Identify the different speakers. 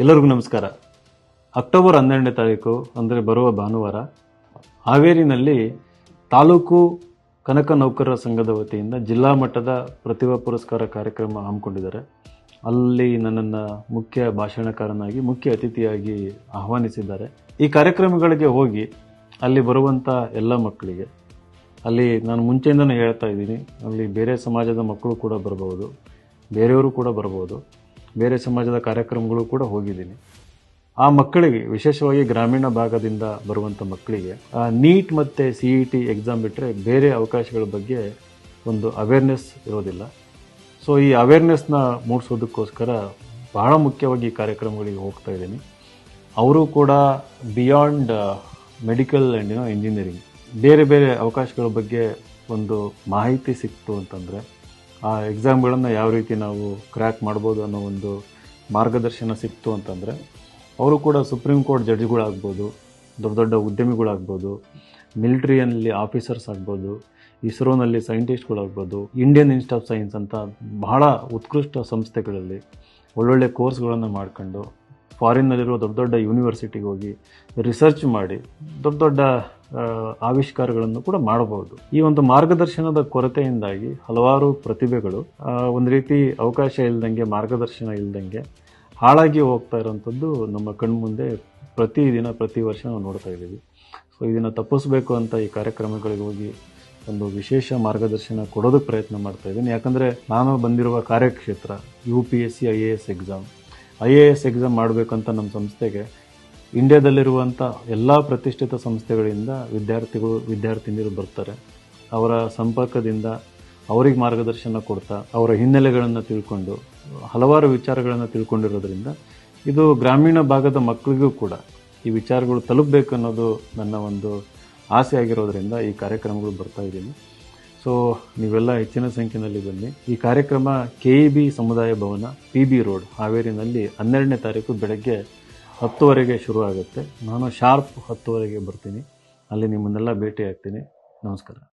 Speaker 1: ಎಲ್ಲರಿಗೂ ನಮಸ್ಕಾರ. ಅಕ್ಟೋಬರ್ ಹನ್ನೆರಡನೇ ತಾರೀಕು, ಅಂದರೆ ಬರುವ ಭಾನುವಾರ, ಹಾವೇರಿನಲ್ಲಿ ತಾಲೂಕು ಕನಕ ನೌಕರರ ಸಂಘದ ವತಿಯಿಂದ ಜಿಲ್ಲಾ ಮಟ್ಟದ ಪ್ರತಿಭಾ ಪುರಸ್ಕಾರ ಕಾರ್ಯಕ್ರಮ ಹಮ್ಮಿಕೊಂಡಿದ್ದಾರೆ. ಅಲ್ಲಿ ನನ್ನನ್ನು ಮುಖ್ಯ ಭಾಷಣಕಾರನಾಗಿ, ಮುಖ್ಯ ಅತಿಥಿಯಾಗಿ ಆಹ್ವಾನಿಸಿದ್ದಾರೆ. ಈ ಕಾರ್ಯಕ್ರಮಗಳಿಗೆ ಹೋಗಿ ಅಲ್ಲಿ ಬರುವಂಥ ಎಲ್ಲ ಮಕ್ಕಳಿಗೆ, ಅಲ್ಲಿ ನಾನು ಮುಂಚೆಯಿಂದನೂ ಹೇಳ್ತಾ ಇದ್ದೀನಿ, ಅಲ್ಲಿ ಬೇರೆ ಸಮಾಜದ ಮಕ್ಕಳು ಕೂಡ ಬರಬಹುದು ಬೇರೆಯವರು ಕೂಡ ಬರ್ಬೋದು. ಬೇರೆ ಸಮಾಜದ ಕಾರ್ಯಕ್ರಮಗಳು ಕೂಡ ಹೋಗಿದ್ದೀನಿ. ಆ ಮಕ್ಕಳಿಗೆ, ವಿಶೇಷವಾಗಿ ಗ್ರಾಮೀಣ ಭಾಗದಿಂದ ಬರುವಂಥ ಮಕ್ಕಳಿಗೆ ನೀಟ್ ಮತ್ತು ಸಿ ಇ ಟಿ ಎಕ್ಸಾಮ್ ಬಿಟ್ಟರೆ ಬೇರೆ ಅವಕಾಶಗಳ ಬಗ್ಗೆ ಒಂದು ಅವೇರ್ನೆಸ್ ಇರೋದಿಲ್ಲ. ಸೊ ಈ ಅವೇರ್ನೆಸ್ನ ಮೂಡಿಸೋದಕ್ಕೋಸ್ಕರ ಬಹಳ ಮುಖ್ಯವಾಗಿ ಈ ಕಾರ್ಯಕ್ರಮಗಳಿಗೆ ಹೋಗ್ತಾ ಇದ್ದೀನಿ. ಅವರು ಕೂಡ ಬಿಯಾಂಡ್ ಮೆಡಿಕಲ್ ಆ್ಯಂಡ್ ಇಂಜಿನಿಯರಿಂಗ್ ಬೇರೆ ಬೇರೆ ಅವಕಾಶಗಳ ಬಗ್ಗೆ ಒಂದು ಮಾಹಿತಿ ಸಿಕ್ತು ಅಂತಂದರೆ ಆ ಎಕ್ಸಾಮ್ಗಳನ್ನು ಯಾವ ರೀತಿ ನಾವು ಕ್ರ್ಯಾಕ್ ಮಾಡ್ಬೋದು ಅನ್ನೋ ಒಂದು ಮಾರ್ಗದರ್ಶನ ಸಿಕ್ತು ಅಂತಂದರೆ, ಅವರು ಕೂಡ ಸುಪ್ರೀಂ ಕೋರ್ಟ್ ಜಡ್ಜ್ಗಳಾಗ್ಬೋದು ದೊಡ್ಡ ದೊಡ್ಡ ಉದ್ಯಮಿಗಳಾಗ್ಬೋದು ಮಿಲಿಟ್ರಿಯಲ್ಲಿ ಆಫೀಸರ್ಸ್ ಆಗ್ಬೋದು, ಇಸ್ರೋನಲ್ಲಿ ಸೈಂಟಿಸ್ಟ್ಗಳಾಗ್ಬೋದು ಇಂಡಿಯನ್ ಇನ್ಸ್ಟಿಟ್ಯೂಟ್ ಆಫ್ ಸೈನ್ಸ್ ಅಂತ ಬಹಳ ಉತ್ಕೃಷ್ಟ ಸಂಸ್ಥೆಗಳಲ್ಲಿ ಒಳ್ಳೊಳ್ಳೆ ಕೋರ್ಸ್ಗಳನ್ನು ಮಾಡ್ಕೊಂಡು ಫಾರಿನ್ನಲ್ಲಿರೋ ದೊಡ್ಡ ದೊಡ್ಡ ಯೂನಿವರ್ಸಿಟಿಗೆ ಹೋಗಿ ರಿಸರ್ಚ್ ಮಾಡಿ, ದೊಡ್ಡ ದೊಡ್ಡ ಆವಿಷ್ಕಾರಗಳನ್ನು ಕೂಡ ಮಾಡಬಹುದು. ಈ ಒಂದು ಮಾರ್ಗದರ್ಶನದ ಕೊರತೆಯಿಂದಾಗಿ ಹಲವಾರು ಪ್ರತಿಭೆಗಳು ಒಂದು ರೀತಿ ಅವಕಾಶ ಇಲ್ಲದಂಗೆ ಮಾರ್ಗದರ್ಶನ ಇಲ್ಲದಂಗೆ ಹಾಳಾಗಿ ಹೋಗ್ತಾ ಇರೋಂಥದ್ದು ನಮ್ಮ ಕಣ್ಮುಂದೆ ಪ್ರತಿದಿನ, ಪ್ರತಿ ವರ್ಷ ನಾವು ನೋಡ್ತಾ ಇದ್ದೀವಿ. ಸೊ ಇದನ್ನು ತಪ್ಪಿಸ್ಬೇಕು ಅಂತ ಈ ಕಾರ್ಯಕ್ರಮಗಳಿಗೆ ಹೋಗಿ ಒಂದು ವಿಶೇಷ ಮಾರ್ಗದರ್ಶನ ಕೊಡೋದಕ್ಕೆ ಪ್ರಯತ್ನ ಮಾಡ್ತಾ ಇದ್ದೀನಿ. ಯಾಕಂದರೆ ನಾನು ಬಂದಿರುವ ಕಾರ್ಯಕ್ಷೇತ್ರ U P S C I A S exam I A S exam ಮಾಡಬೇಕಂತ ನಮ್ಮ ಸಂಸ್ಥೆಗೆ ಇಂಡಿಯಾದಲ್ಲಿರುವಂಥ ಎಲ್ಲ ಪ್ರತಿಷ್ಠಿತ ಸಂಸ್ಥೆಗಳಿಂದ ವಿದ್ಯಾರ್ಥಿಗಳು, ವಿದ್ಯಾರ್ಥಿನಿಯರು ಬರ್ತಾರೆ. ಅವರ ಸಂಪರ್ಕದಿಂದ ಅವ್ರಿಗೆ ಮಾರ್ಗದರ್ಶನ ಕೊಡ್ತಾ, ಅವರ ಹಿನ್ನೆಲೆಗಳನ್ನು ತಿಳ್ಕೊಂಡು, ಹಲವಾರು ವಿಚಾರಗಳನ್ನು ತಿಳ್ಕೊಂಡಿರೋದ್ರಿಂದ ಇದು ಗ್ರಾಮೀಣ ಭಾಗದ ಮಕ್ಕಳಿಗೂ ಕೂಡ ಈ ವಿಚಾರಗಳು ತಲುಪಬೇಕು ಅನ್ನೋದು ನನ್ನ ಒಂದು ಆಸೆ ಆಗಿರೋದ್ರಿಂದ ಈ ಕಾರ್ಯಕ್ರಮಗಳು ಬರ್ತಾ ಇದ್ದೀನಿ. ಸೊ ನೀವೆಲ್ಲ ಹೆಚ್ಚಿನ ಸಂಖ್ಯೆಯಲ್ಲಿ ಬನ್ನಿ. ಈ ಕಾರ್ಯಕ್ರಮ ಕೆ ಇ ಬಿ ಸಮುದಾಯ ಭವನ ಪಿ ಬಿ ರೋಡ್ ಹಾವೇರಿನಲ್ಲಿ ಹನ್ನೆರಡನೇ ತಾರೀಕು ಬೆಳಗ್ಗೆ ಹತ್ತುವರೆಗೆ ಶುರು ಆಗುತ್ತೆ ನಾನು ಶಾರ್ಪ್ ಹತ್ತುವರೆಗೆ ಬರ್ತೀನಿ. ಅಲ್ಲಿ ನಿಮ್ಮನ್ನೆಲ್ಲ ಭೇಟಿ ಆಗ್ತೀನಿ ನಮಸ್ಕಾರ.